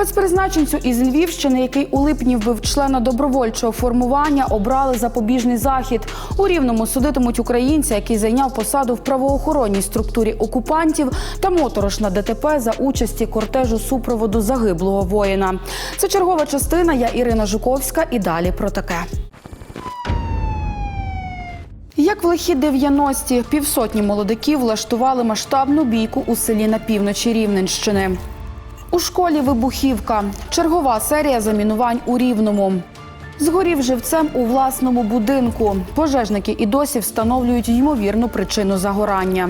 Спецпризначенцю із Львівщини, який у липні вбив члена добровольчого формування, обрали запобіжний захід. У рівному судитимуть українця, який зайняв посаду в правоохоронній структурі окупантів та моторошна ДТП за участі кортежу супроводу загиблого воїна. Це чергова частина. Я Ірина Жуковська. І далі про таке. Як в лихі 90-ті півсотні молодиків влаштували масштабну бійку у селі на півночі Рівненщини. У школі вибухівка. Чергова серія замінувань у Рівному. Згорів живцем у власному будинку. Пожежники і досі встановлюють ймовірну причину загорання.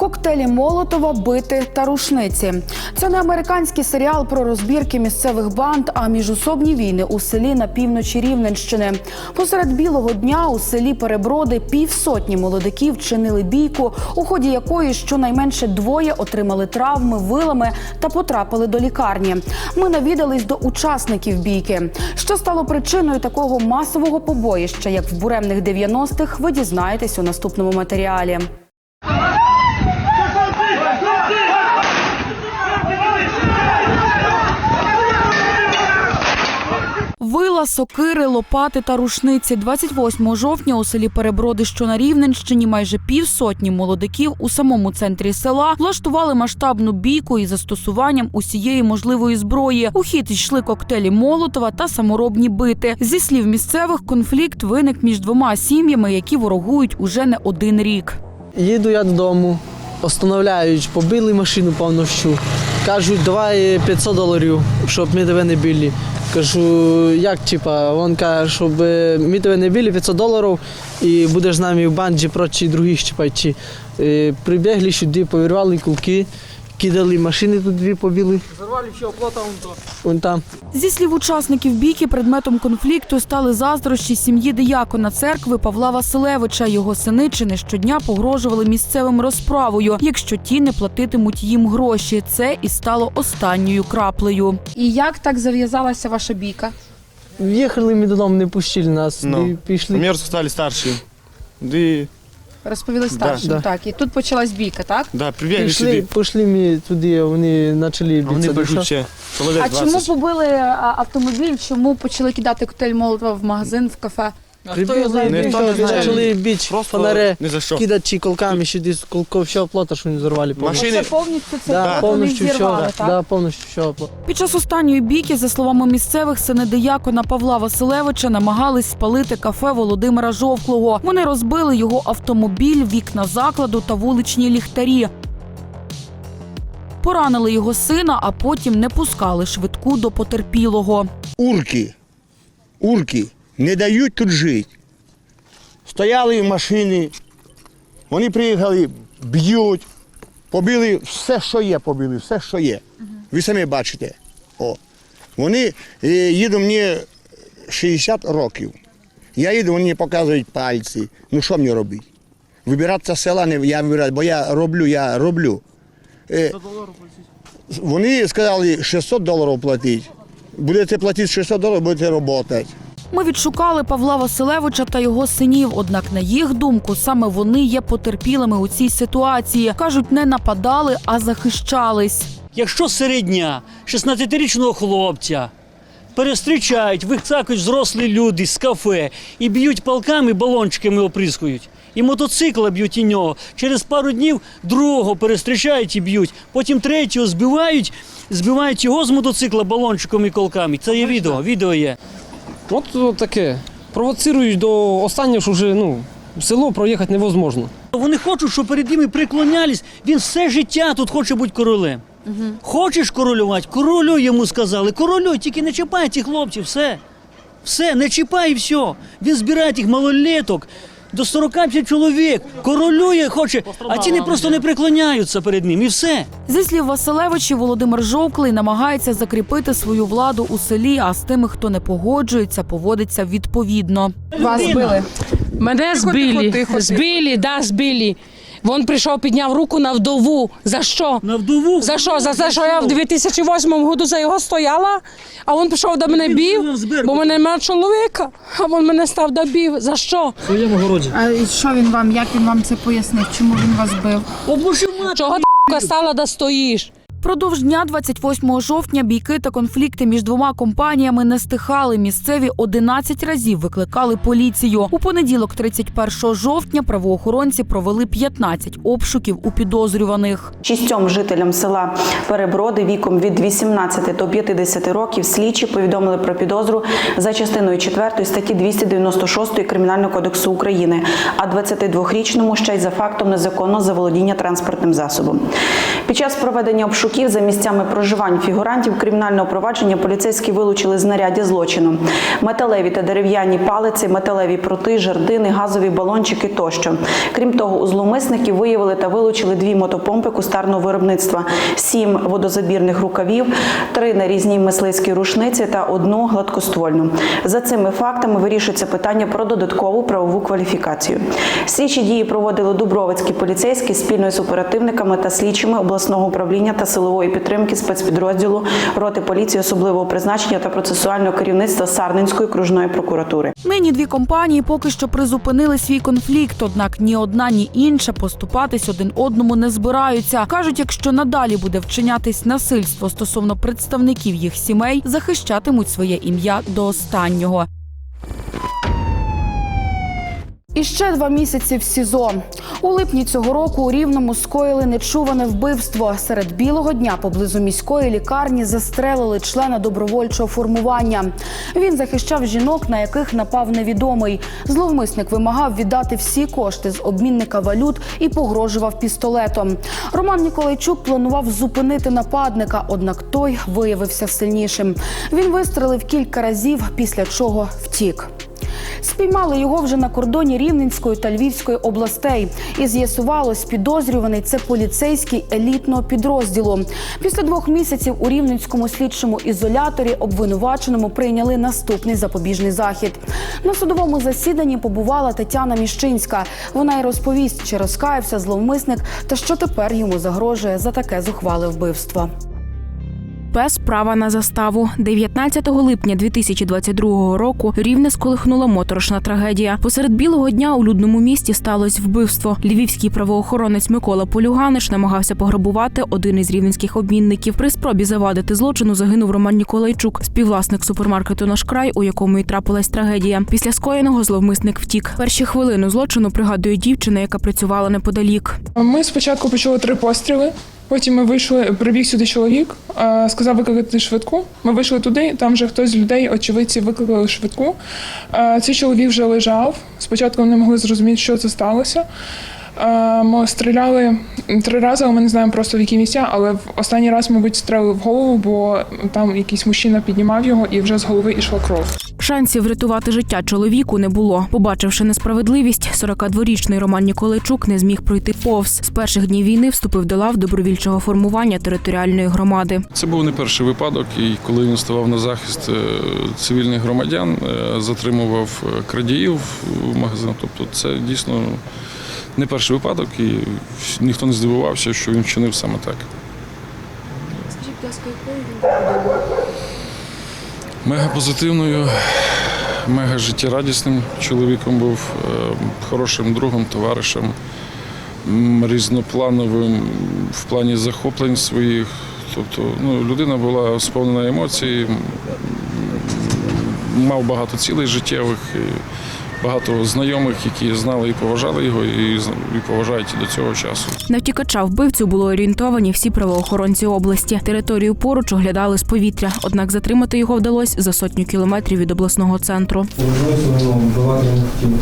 Коктейлі Молотова, бити та рушниці. Це не американський серіал про розбірки місцевих банд, а міжособні війни у селі на півночі Рівненщини. Посеред білого дня у селі Переброди півсотні молодиків чинили бійку, у ході якої щонайменше двоє отримали травми, вилами та потрапили до лікарні. Ми навідались до учасників бійки. Що стало причиною такого масового побоїща, як в буремних 90-х, ви дізнаєтесь у наступному матеріалі. Вила, сокири, лопати та рушниці. 28 жовтня у селі Переброди, що на Рівненщині, майже півсотні молодиків у самому центрі села влаштували масштабну бійку із застосуванням усієї можливої зброї. У хід йшли коктейлі Молотова та саморобні бити. Зі слів місцевих, конфлікт виник між двома сім'ями, які ворогують уже не один рік. Їду я додому, остановляють, побили машину повністю. Кажуть, давай 500 доларів, щоб ми тебе не били. Кажу, як типа? Він каже, щоб е, ми тебе не били 500 доларів і будеш з нами в банді проти других типа, йти. Е, Прибігли сюди, повірвали кулки, кидали машини тут дві побили. Зарвали все, оплата вон там. Зі слів учасників бійки, предметом конфлікту стали заздрощі сім'ї диякона церкви Павла Василевича. Його сини чи не щодня погрожували місцевим розправою, якщо ті не платитимуть їм гроші. Це і стало останньою краплею. І як так зав'язалася ваша бійка? В'їхали ми додому, не пустили нас, Ну. і пішли. Мне стали старшие. Да и, Розповіли старшим. да. Так, і тут почалась бійка, так? да, прибегли Пішли, сюди. пішли ми туди, а вони почали А вони битися. бежуть ще. А 20. чому побили а, автомобіль? Чому почали кидати коктейль Молотова в магазин, в кафе? Ніхто не знає. почали бити Просто фонари, не за що. кидати чи колками, сюди з колков всього плота, що вони зорвали повністю. Машини- Це повністю це Да, повністю зірвали, все, так? да, повністю все. плот. Під час останньої бійки, за словами місцевих, сини диякона Павла Василевича намагались спалити кафе Володимира Жовклого. Вони розбили його автомобіль, вікна закладу та вуличні ліхтарі. Поранили його сина, а потім не пускали швидку до потерпілого. урки, урки не дають тут жити. Стояли машини, вони приїхали, б'ють, побили все, що є, побили, все, що є. Ви самі бачите. О. Вони е, їду мені 60 років. Я їду, вони мені показують пальці. Ну що мені робити? Вибиратися з села не я вибираю, бо я роблю, я роблю. Е, вони сказали 600 доларів платити. Будете платити 600 доларів, будете працювати. Ми відшукали Павла Василевича та його синів. Однак, на їх думку, саме вони є потерпілими у цій ситуації. кажуть, не нападали, а захищались. Якщо серед дня 16-річного хлопця перестрічають, вицакують зрослі люди з кафе і б'ють палками, балончиками оприскують, і мотоцикла б'ють і нього. Через пару днів другого перестрічають і б'ють, потім третього збивають, збивають його з мотоцикла балончиком і колками. Це є відео, відео є. От таке. Провоцирують до останнього, що вже ну, в село проїхати невозможно. Вони хочуть, щоб перед ними приклонялись. Він все життя тут хоче бути королем. Хочеш королювати? Королюй йому сказали. Королюй, тільки не чіпай цих хлопців, все. Все, не чіпай і все. Він збирає тих малолеток до 45 чоловік. Королює хоче, а ті не просто не преклоняються перед ним і все. Зі слів Василевичів, Володимир Жовклий намагається закріпити свою владу у селі, а з тими, хто не погоджується, поводиться відповідно. Вас збили. Мене збили, збили, да, збили. Він прийшов, підняв руку на вдову. За що? На вдову. За що? За те, що я в 2008 году за його стояла, а він пішов до мене бів, бо в мене немає чоловіка, а він мене став до бів. За що? В своєму городі. А і що він вам? Як він вам це пояснив? Чому він вас бив? Облушив мати. Чого ти стала да стоїш? Продовж дня 28 жовтня бійки та конфлікти між двома компаніями не стихали. Місцеві 11 разів викликали поліцію. У понеділок, 31 жовтня, правоохоронці провели 15 обшуків у підозрюваних. Шістьом жителям села Переброди віком від 18 до 50 років слідчі повідомили про підозру за частиною 4 статті 296 Кримінального кодексу України, а 22-річному ще й за фактом незаконного заволодіння транспортним засобом. Під час проведення обшуків за місцями проживань фігурантів кримінального провадження поліцейські вилучили знаряддя злочину: металеві та дерев'яні палиці, металеві прути, жердини, газові балончики тощо. Крім того, у зловмисників виявили та вилучили дві мотопомпи кустарного виробництва, сім водозабірних рукавів, три нарізні мисливські рушниці та одну гладкоствольну. За цими фактами вирішується питання про додаткову правову кваліфікацію. Слідчі дії проводили Дубровицькі поліцейські спільно з оперативниками та слідчими обласного управління та силової підтримки спецпідрозділу роти поліції особливого призначення та процесуального керівництва Сарненської окружної прокуратури. Нині дві компанії поки що призупинили свій конфлікт, однак ні одна, ні інша поступатись один одному не збираються. кажуть, якщо надалі буде вчинятись насильство стосовно представників їх сімей, захищатимуть своє ім'я до останнього. І ще два місяці в СІЗО. У липні цього року у Рівному скоїли нечуване вбивство. Серед білого дня поблизу міської лікарні застрелили члена добровольчого формування. Він захищав жінок, на яких напав невідомий. Зловмисник вимагав віддати всі кошти з обмінника валют і погрожував пістолетом. Роман Ніколайчук планував зупинити нападника, однак той виявився сильнішим. Він вистрелив кілька разів, після чого втік. Спіймали його вже на кордоні Рівненської та Львівської областей. І з'ясувалось, підозрюваний це поліцейський елітного підрозділу. Після двох місяців у рівненському слідчому ізоляторі обвинуваченому прийняли наступний запобіжний захід. На судовому засіданні побувала Тетяна Міщинська. Вона й розповість, чи розкаявся зловмисник та що тепер йому загрожує за таке зухвале вбивство. Без права на заставу 19 липня 2022 року рівне сколихнула моторошна трагедія. Посеред білого дня у людному місті сталося вбивство. Львівський правоохоронець Микола Полюганич намагався пограбувати один із рівненських обмінників. При спробі завадити злочину загинув Роман Ніколайчук, співвласник супермаркету Наш край, у якому і трапилась трагедія. Після скоєного зловмисник втік. Перші хвилини злочину пригадує дівчина, яка працювала неподалік. Ми спочатку почули три постріли. Потім ми вийшли, прибіг сюди чоловік, е, сказав викликати швидку. Ми вийшли туди, там вже хтось з людей, очевидці, викликали швидку. Е, Цей чоловік вже лежав. Спочатку не могли зрозуміти, що це сталося. Е, Ми стріляли три рази, але ми не знаємо просто в які місця. Але в останній раз, мабуть, стріляли в голову, бо там якийсь мужчина піднімав його і вже з голови йшла кров. Шансів врятувати життя чоловіку не було. Побачивши несправедливість, 42-річний Роман Ніколайчук не зміг пройти повз. З перших днів війни вступив до лав добровільчого формування територіальної громади. Це був не перший випадок, і коли він ставав на захист е, цивільних громадян, е, затримував крадіїв в магазин. Тобто це дійсно не перший випадок, і ніхто не здивувався, що він вчинив саме так. Скажіть, будь ласка, якою він? Мега позитивною, мега життєрадісним чоловіком був, е, хорошим другом, товаришем, різноплановим в плані захоплень своїх. Тобто ну, людина була сповнена емоцій, мав багато цілей життєвих, і багато знайомих, які знали і поважали його, і, з- і поважають до цього часу. На втікача вбивцю були орієнтовані всі правоохоронці області. Територію поруч оглядали з повітря, однак затримати його вдалося за сотню кілометрів від обласного центру. Можливо, вбивати не хотів.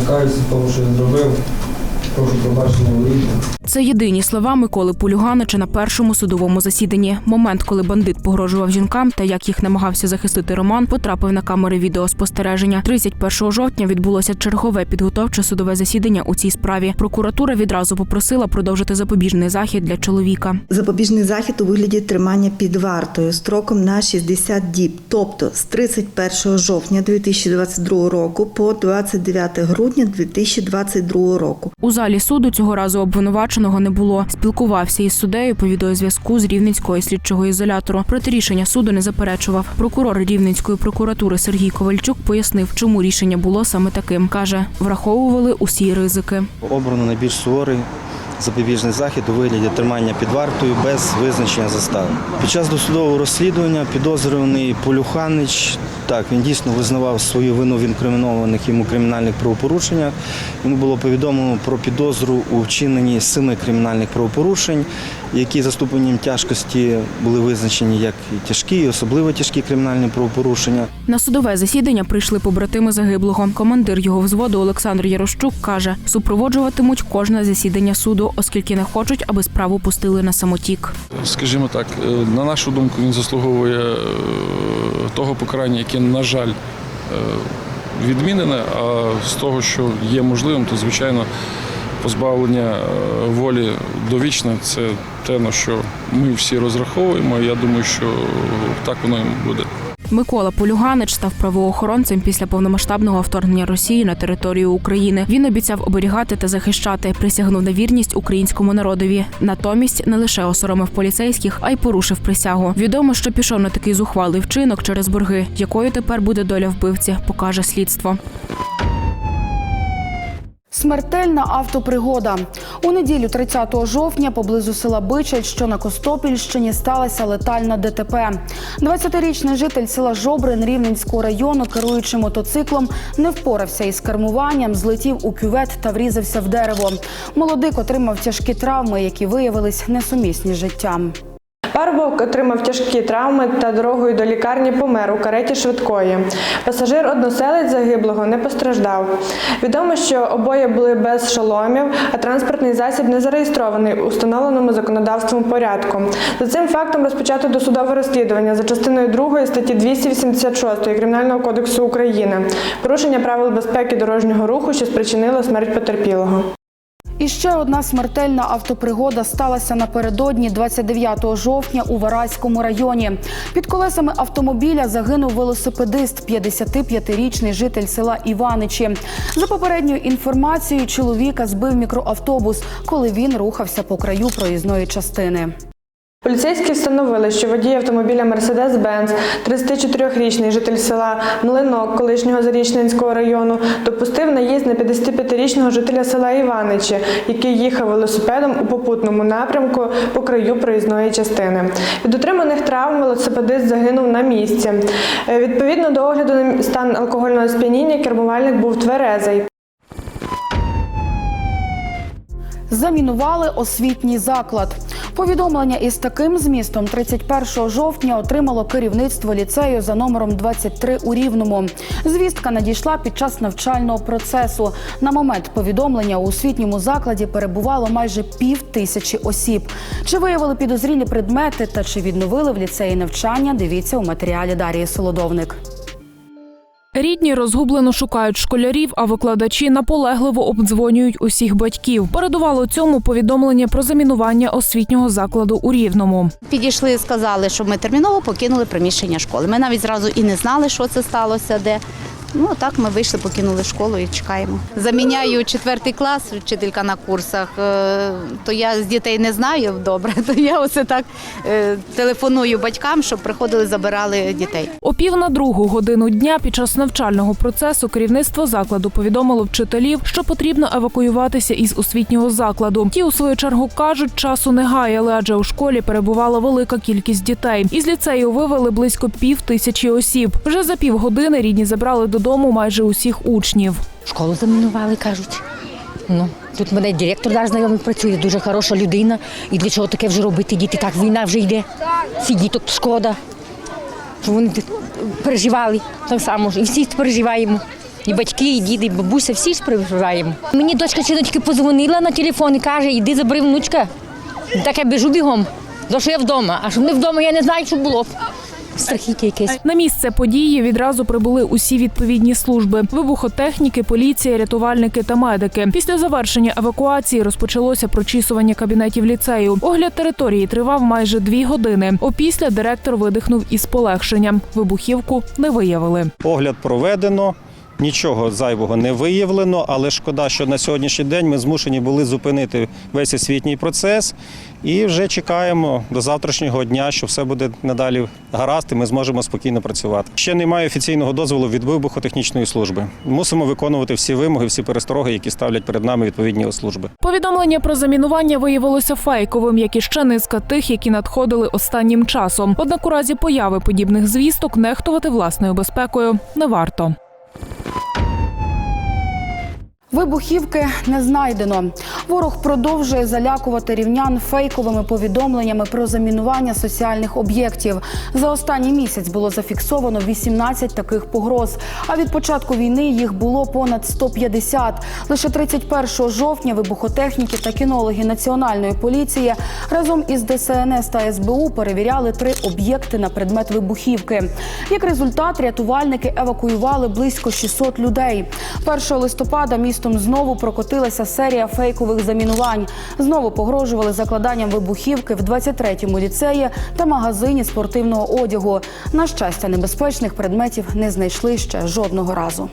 Я каюся того, що я зробив. Прошу пробачення у рідні. Це єдині слова Миколи Полюганича на першому судовому засіданні. Момент, коли бандит погрожував жінкам та як їх намагався захистити Роман, потрапив на камери відеоспостереження. 31 жовтня відбулося чергове підготовче судове засідання у цій справі. Прокуратура відразу попросила продовжити запобіжний захід для чоловіка. Запобіжний захід у вигляді тримання під вартою строком на 60 діб, тобто з 31 жовтня 2022 року по 29 грудня 2022 року. У залі суду цього разу обвинуваченого не було. Спілкувався із суддею по відеозв'язку з рівненського слідчого ізолятору. Проти рішення суду не заперечував. Прокурор рівненської прокуратури Сергій Ковальчук пояснив, чому рішення було саме таким. каже, враховували усі ризики. Обрано найбільш суворий запобіжний захід у вигляді тримання під вартою без визначення застави. Під час досудового розслідування підозрюваний Полюханич, так, він дійсно визнавав свою вину в інкримінованих йому кримінальних правопорушеннях. Йому було повідомлено про підозру у вчиненні семи кримінальних правопорушень, які за ступенем тяжкості були визначені як і тяжкі, і особливо тяжкі кримінальні правопорушення. На судове засідання прийшли побратими загиблого. Командир його взводу Олександр Ярошчук каже, супроводжуватимуть кожне засідання суду, оскільки не хочуть, аби справу пустили на самотік. Скажімо так, е, на нашу думку, він заслуговує е, того покарання, яке, на жаль, е, відмінене. А з того, що є можливим, то звичайно позбавлення волі довічне це те, на що ми всі розраховуємо. Я думаю, що так воно і буде. Микола Полюганич став правоохоронцем після повномасштабного вторгнення Росії на територію України. Він обіцяв оберігати та захищати, присягнув на вірність українському народові. Натомість не лише осоромив поліцейських, а й порушив присягу. Відомо, що пішов на такий зухвалий вчинок через борги, якою тепер буде доля вбивці, покаже слідство. Смертельна автопригода. У неділю 30 жовтня поблизу села Бичель, що на Костопільщині, сталася летальна ДТП. 20-річний житель села Жобрин Рівненського району, керуючи мотоциклом, не впорався із кермуванням, злетів у кювет та врізався в дерево. Молодик отримав тяжкі травми, які виявились несумісні з життям. Парубок отримав тяжкі травми та дорогою до лікарні помер у кареті швидкої. Пасажир односелець загиблого не постраждав. Відомо, що обоє були без шоломів, а транспортний засіб не зареєстрований у встановленому законодавством порядку. За цим фактом розпочато досудове розслідування за частиною 2 статті 286 Кримінального кодексу України. Порушення правил безпеки дорожнього руху, що спричинило смерть потерпілого. І ще одна смертельна автопригода сталася напередодні 29 жовтня у Вараському районі. Під колесами автомобіля загинув велосипедист, 55-річний житель села Іваничі. За попередньою інформацією, чоловіка збив мікроавтобус, коли він рухався по краю проїзної частини. Поліцейські встановили, що водій автомобіля Мерседес-Бенц, 34-річний житель села Млинок, колишнього Зарічненського району, допустив наїзд на 55-річного жителя села Іваничі, який їхав велосипедом у попутному напрямку по краю проїзної частини. Від отриманих травм велосипедист загинув на місці. Е, Відповідно до огляду на стан алкогольного сп'яніння, кермувальник був тверезий. Замінували освітній заклад. Повідомлення із таким змістом 31 жовтня отримало керівництво ліцею за номером 23 у Рівному. Звістка надійшла під час навчального процесу. На момент повідомлення у освітньому закладі перебувало майже пів тисячі осіб. Чи виявили підозрілі предмети та чи відновили в ліцеї навчання? Дивіться у матеріалі Дарії Солодовник. Рідні розгублено шукають школярів, а викладачі наполегливо обдзвонюють усіх батьків. Передувало цьому повідомлення про замінування освітнього закладу у Рівному. Підійшли сказали, що ми терміново покинули приміщення школи. Ми навіть зразу і не знали, що це сталося, де. Ну так ми вийшли, покинули школу і чекаємо. Заміняю четвертий клас, вчителька на курсах. е, То я з дітей не знаю добре. То я оце так е, телефоную батькам, щоб приходили, забирали дітей. О пів на другу годину дня під час навчального процесу керівництво закладу повідомило вчителів, що потрібно евакуюватися із освітнього закладу. Ті, у свою чергу, кажуть, часу не гаяли, адже у школі перебувала велика кількість дітей. Із ліцею вивели близько пів тисячі осіб. Вже за півгодини рідні забрали додому майже усіх учнів. Школу замінували, кажуть. Ну, тут мене директор наш знайомий працює, дуже хороша людина. І для чого таке вже робити? Діти так війна вже йде. Всі діток шкода. Що вони переживали так само. І всі переживаємо. І батьки, і діди, і бабуся, всі ж переживаємо. Мені дочка тільки позвонила на телефон і каже, іди забери внучка. Так я біжу бігом. За що я вдома? А що не вдома, я не знаю, що було. Страхіття якесь. На місце події відразу прибули усі відповідні служби: вибухотехніки, поліція, рятувальники та медики. Після завершення евакуації розпочалося прочісування кабінетів ліцею. Огляд території тривав майже дві години. Опісля директор видихнув із полегшенням. Вибухівку не виявили. Огляд проведено. Нічого зайвого не виявлено, але шкода, що на сьогоднішній день ми змушені були зупинити весь освітній процес і вже чекаємо до завтрашнього дня, що все буде надалі гаразд, і ми зможемо спокійно працювати. Ще немає офіційного дозволу від вибухотехнічної служби. Мусимо виконувати всі вимоги, всі перестороги, які ставлять перед нами відповідні служби. Повідомлення про замінування виявилося фейковим, як і ще низка тих, які надходили останнім часом. Однак у разі появи подібних звісток нехтувати власною безпекою не варто. you Вибухівки не знайдено. Ворог продовжує залякувати рівнян фейковими повідомленнями про замінування соціальних об'єктів. За останній місяць було зафіксовано 18 таких погроз. А від початку війни їх було понад 150. Лише 31 жовтня вибухотехніки та кінологи національної поліції разом із ДСНС та СБУ перевіряли три об'єкти на предмет вибухівки. Як результат, рятувальники евакуювали близько 600 людей. 1 листопада містом знову прокотилася серія фейкових замінувань. Знову погрожували закладанням вибухівки в 23-му ліцеї та магазині спортивного одягу. На щастя, небезпечних предметів не знайшли ще жодного разу.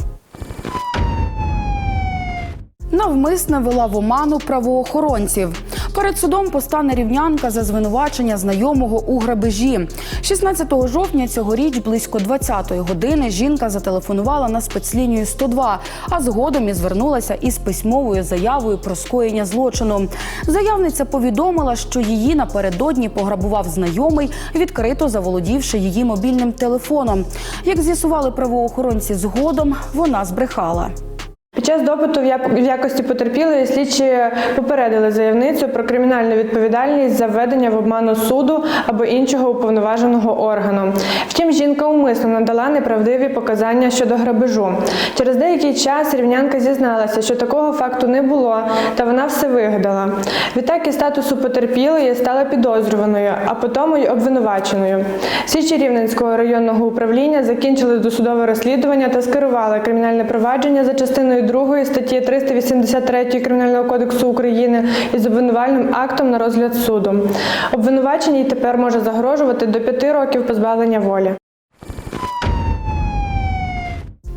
Навмисне вела в оману правоохоронців. Перед судом постане рівнянка за звинувачення знайомого у грабежі. 16 жовтня цьогоріч близько 20-ї години жінка зателефонувала на спецлінію 102, а згодом і звернулася із письмовою заявою про скоєння злочину. Заявниця повідомила, що її напередодні пограбував знайомий, відкрито заволодівши її мобільним телефоном. Як з'ясували правоохоронці згодом, вона збрехала. Під час допиту в якості потерпілої слідчі попередили заявницю про кримінальну відповідальність за введення в обману суду або іншого уповноваженого органу. Втім, жінка умисно надала неправдиві показання щодо грабежу. Через деякий час рівнянка зізналася, що такого факту не було, та вона все вигадала. Відтак із статусу потерпілої стала підозрюваною, а потім й обвинуваченою. Слідчі Рівненського районного управління закінчили досудове розслідування та скерували кримінальне провадження за частиною 2 статті 383 Кримінального кодексу України із обвинувальним актом на розгляд суду. Обвинуваченій тепер може загрожувати до 5 років позбавлення волі.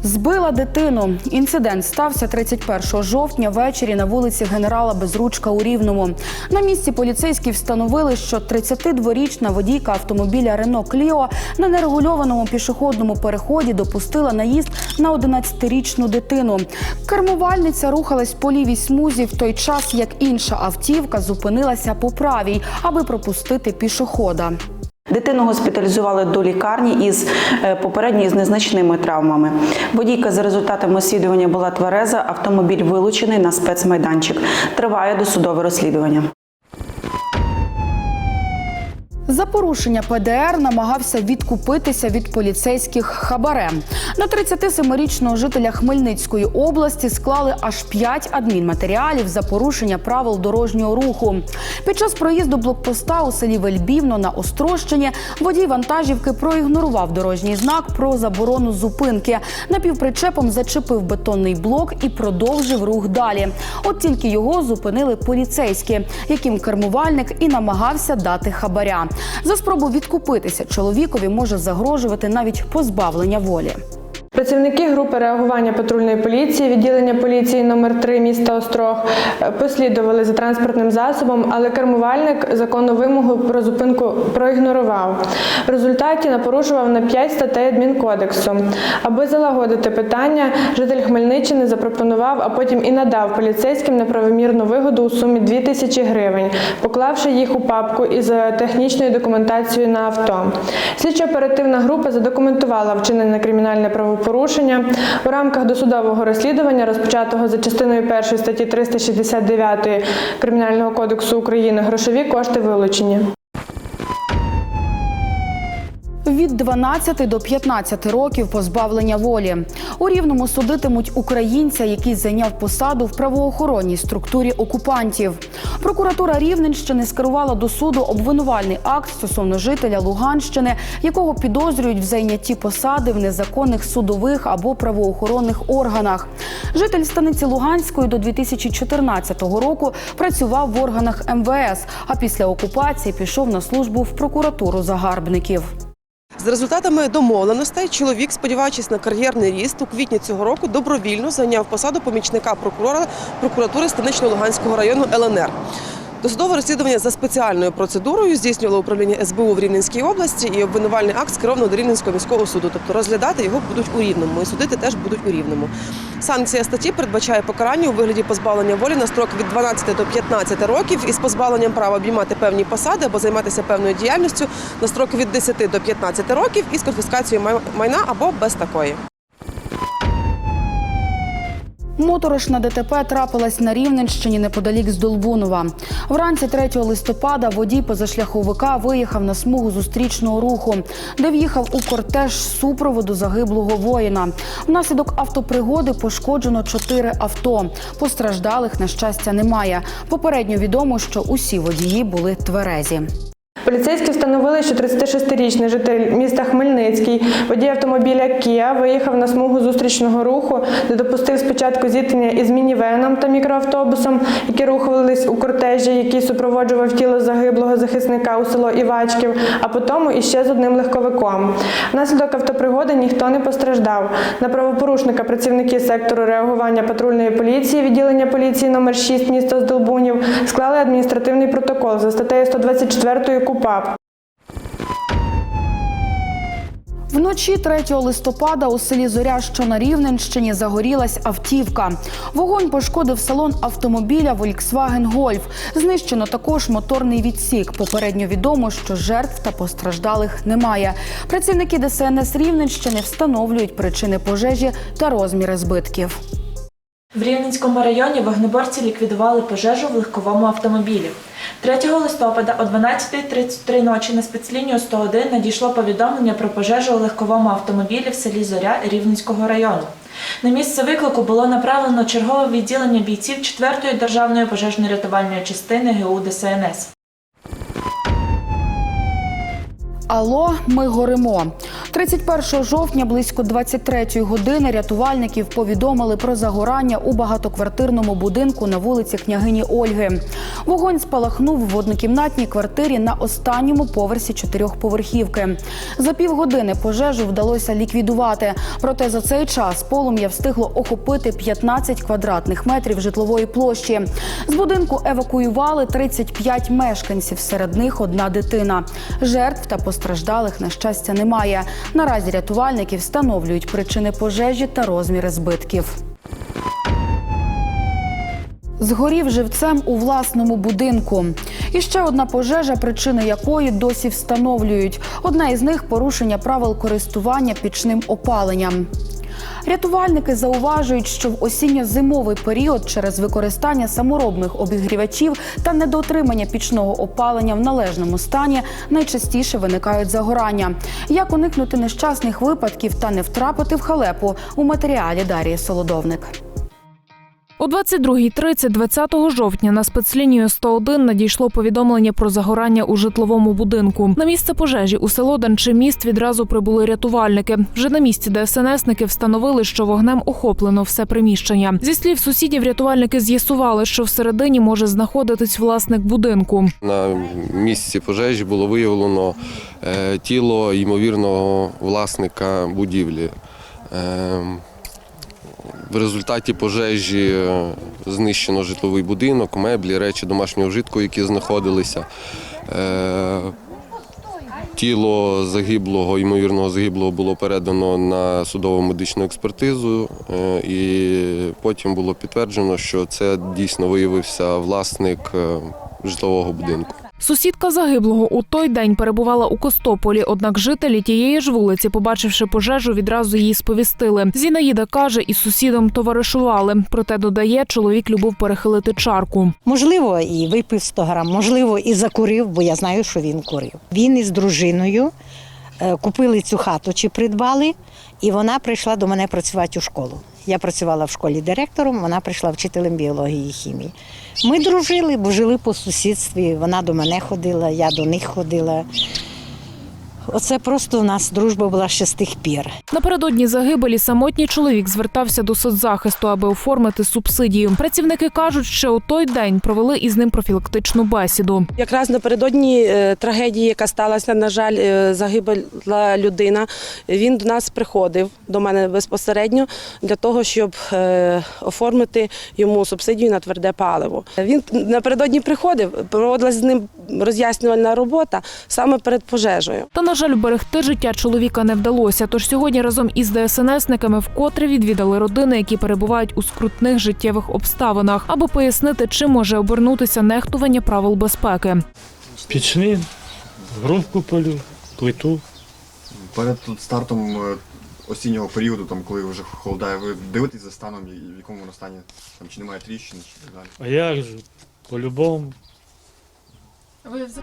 Збила дитину. Інцидент стався 31 жовтня ввечері на вулиці генерала Безручка у Рівному. На місці поліцейські встановили, що 32-річна водійка автомобіля Рено Кліо на нерегульованому пішохідному переході допустила наїзд на 11-річну дитину. Кермувальниця рухалась по лівій смузі в той час, як інша автівка зупинилася по правій, аби пропустити пішохода. Дитину госпіталізували до лікарні із е, попередньо з незначними травмами. Водійка за результатами освідування була твереза, автомобіль вилучений на спецмайданчик. Триває досудове розслідування. За порушення ПДР намагався відкупитися від поліцейських хабарем. На 37-річного жителя Хмельницької області склали аж 5 адмінматеріалів за порушення правил дорожнього руху. Під час проїзду блокпоста у селі Вельбівно на Острощині водій вантажівки проігнорував дорожній знак про заборону зупинки. Напівпричепом зачепив бетонний блок і продовжив рух далі. От тільки його зупинили поліцейські, яким кермувальник і намагався дати хабаря. За спробу відкупитися чоловікові може загрожувати навіть позбавлення волі. Працівники групи реагування патрульної поліції відділення поліції номер 3 міста Острог е, послідували за транспортним засобом, але кермувальник законну вимогу про зупинку проігнорував. В результаті напорушував на 5 статей адмінкодексу. Аби залагодити питання, житель Хмельниччини запропонував, а потім і надав поліцейським неправомірну вигоду у сумі 2 тисячі гривень, поклавши їх у папку із технічною документацією на авто. Слідчо-оперативна група задокументувала вчинене кримінальне правопорушення. У рамках досудового розслідування, розпочатого за частиною 1 статті 369 Кримінального кодексу України, грошові кошти вилучені. Від 12 до 15 років позбавлення волі у рівному судитимуть українця, який зайняв посаду в правоохоронній структурі окупантів. Прокуратура Рівненщини скерувала до суду обвинувальний акт стосовно жителя Луганщини, якого підозрюють в зайнятті посади в незаконних судових або правоохоронних органах. Житель станиці Луганської до 2014 року працював в органах МВС, а після окупації пішов на службу в прокуратуру загарбників. За результатами домовленостей, чоловік, сподіваючись на кар'єрний ріст, у квітні цього року добровільно зайняв посаду помічника прокурора прокуратури Станично-Луганського району ЛНР. Досудове розслідування за спеціальною процедурою здійснювало управління СБУ в Рівненській області, і обвинувальний акт скеровано до Рівненського міського суду. Тобто розглядати його будуть у Рівному, і судити теж будуть у Рівному. Санкція статті передбачає покарання у вигляді позбавлення волі на строк від 12 до 15 років із позбавленням права обіймати певні посади або займатися певною діяльністю на строк від 10 до 15 років із конфіскацією май- майна або без такої. Моторошна ДТП трапилась на Рівненщині неподалік з Долбунова. Вранці 3 листопада водій позашляховика виїхав на смугу зустрічного руху, де в'їхав у кортеж супроводу загиблого воїна. Внаслідок автопригоди пошкоджено чотири авто. Постраждалих, на щастя, немає. Попередньо відомо, що усі водії були тверезі. Поліцейські встановили, що 36-річний житель міста Хмельницький, водій автомобіля Kia, виїхав на смугу зустрічного руху, де допустив спочатку зіткнення із мінівеном та мікроавтобусом, які рухались у кортежі, який супроводжував тіло загиблого захисника у село Івачків, а потім іще з одним легковиком. Внаслідок автопригоди ніхто не постраждав. На правопорушника працівники сектору реагування патрульної поліції відділення поліції номер 6 міста Здолбунів склали адміністративний протокол за статтею 124 КУПАП. Вночі 3 листопада у селі Зоря, що на Рівненщині, загорілась автівка. Вогонь пошкодив салон автомобіля Volkswagen Golf. Знищено також моторний відсік. Попередньо відомо, що жертв та постраждалих немає. Працівники ДСНС Рівненщини встановлюють причини пожежі та розміри збитків. В Рівненському районі вогнеборці ліквідували пожежу в легковому автомобілі. 3 листопада о 12.33 ночі на спецлінію 101 надійшло повідомлення про пожежу у легковому автомобілі в селі Зоря Рівненського району. На місце виклику було направлено чергове відділення бійців 4-ї державної пожежно-рятувальної частини ГУ ДСНС. Алло, ми горимо. 31 жовтня близько 23 години рятувальників повідомили про загорання у багатоквартирному будинку на вулиці княгині Ольги. Вогонь спалахнув в однокімнатній квартирі на останньому поверсі чотирьохповерхівки. За півгодини пожежу вдалося ліквідувати. Проте за цей час полум'я встигло охопити 15 квадратних метрів житлової площі. З будинку евакуювали 35 мешканців. Серед них одна дитина. Жертв та постраждалих на щастя немає. Наразі рятувальники встановлюють причини пожежі та розміри збитків. Згорів живцем у власному будинку. І ще одна пожежа, причини якої досі встановлюють. Одна із них порушення правил користування пічним опаленням. Рятувальники зауважують, що в осінньо-зимовий період через використання саморобних обігрівачів та недоотримання пічного опалення в належному стані найчастіше виникають загорання. Як уникнути нещасних випадків та не втрапити в халепу у матеріалі Дарії Солодовник. О 22.30 20 жовтня на спецлінію 101 надійшло повідомлення про загорання у житловому будинку. На місце пожежі у село Данчеміст відразу прибули рятувальники. Вже на місці ДСНСники встановили, що вогнем охоплено все приміщення. Зі слів сусідів, рятувальники з'ясували, що всередині може знаходитись власник будинку. На місці пожежі було виявлено е, тіло ймовірного власника будівлі. В результаті пожежі е, знищено житловий будинок, меблі, речі домашнього вжитку, які знаходилися. Е, Тіло загиблого, ймовірного загиблого було передано на судово медичну експертизу, е, і потім було підтверджено, що це дійсно виявився власник житлового будинку. Сусідка загиблого у той день перебувала у Костополі, однак жителі тієї ж вулиці, побачивши пожежу, відразу її сповістили. Зінаїда каже, із сусідом товаришували. Проте додає, чоловік любив перехилити чарку. Можливо, і випив 100 грам, можливо, і закурив, бо я знаю, що він курив. Він із дружиною е, купили цю хату чи придбали, і вона прийшла до мене працювати у школу. Я працювала в школі директором, вона прийшла вчителем біології і хімії. Ми дружили, бо жили по сусідстві. Вона до мене ходила, я до них ходила. Оце просто у нас дружба була ще з тих пір. Напередодні загибелі самотній чоловік звертався до соцзахисту, аби оформити субсидію. Працівники кажуть, що у той день провели із ним профілактичну бесіду. Якраз напередодні е, трагедії, яка сталася, на жаль, е, загибла людина. Він до нас приходив до мене безпосередньо для того, щоб е, оформити йому субсидію на тверде паливо. Він напередодні приходив, проводилася з ним роз'яснювальна робота саме перед пожежею. Та на жаль, берегти життя чоловіка не вдалося. Тож сьогодні разом із ДСНСниками вкотре відвідали родини, які перебувають у скрутних життєвих обставинах, аби пояснити, чим може обернутися нехтування правил безпеки. Пічни, грубку полю, плиту. Перед тут стартом е, осіннього періоду, там коли вже холодає, ви дивитесь за станом, і в якому воно стані, там чи немає тріщин, чи так далі. А як же? По-любому.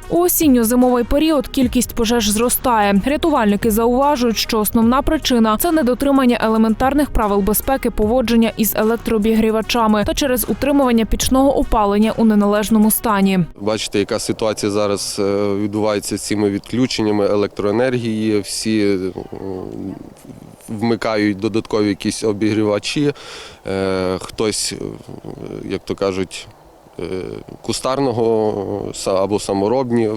У осінньо-зимовий період кількість пожеж зростає. Рятувальники зауважують, що основна причина це недотримання елементарних правил безпеки поводження із електрообігрівачами та через утримування пічного опалення у неналежному стані. Бачите, яка ситуація зараз е, відбувається з цими відключеннями електроенергії. Всі е, вмикають додаткові якісь обігрівачі. Е, Хтось, як то кажуть, кустарного са- або саморобні е,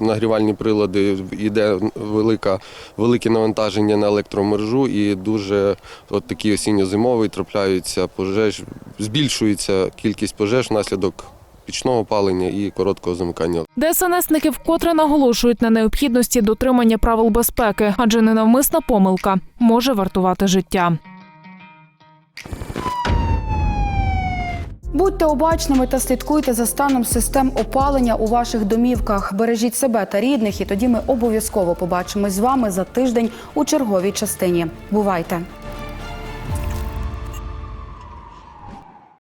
нагрівальні прилади. Йде велика, велике навантаження на електромережу і дуже от такий осінньо-зимовий трапляються пожеж, збільшується кількість пожеж внаслідок пічного палення і короткого замикання. ДСНСники вкотре наголошують на необхідності дотримання правил безпеки, адже ненавмисна помилка може вартувати життя. Будьте обачними та слідкуйте за станом систем опалення у ваших домівках. Бережіть себе та рідних, і тоді ми обов'язково побачимось з вами за тиждень у черговій частині. Бувайте!